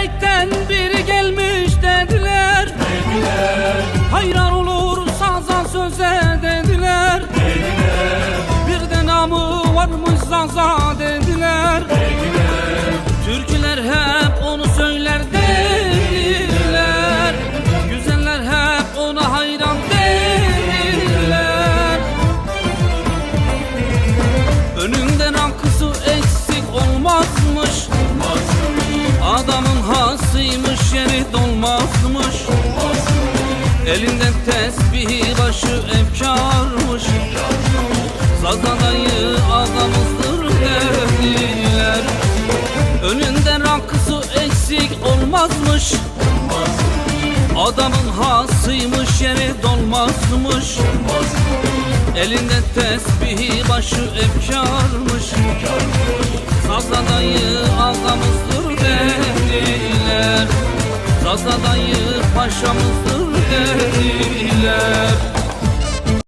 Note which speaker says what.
Speaker 1: Felekten biri gelmiş dediler. Hayran olur saza söze dediler. Bir de namı varmış zaza dediler. Türküler hep onu söyler dediler. Güzeller hep ona hayran dediler. Önünden akısı Elinden tesbihi başı efkarmış. Zazadayı ağamızdır dediler Önünden akısı eksik olmazmış. Adamın hasıymış yeri dolmazmış. Elinde tesbihi başı efkarmış. Sazadayı ağamızdır dediler Sazadayı paşamızdır dediler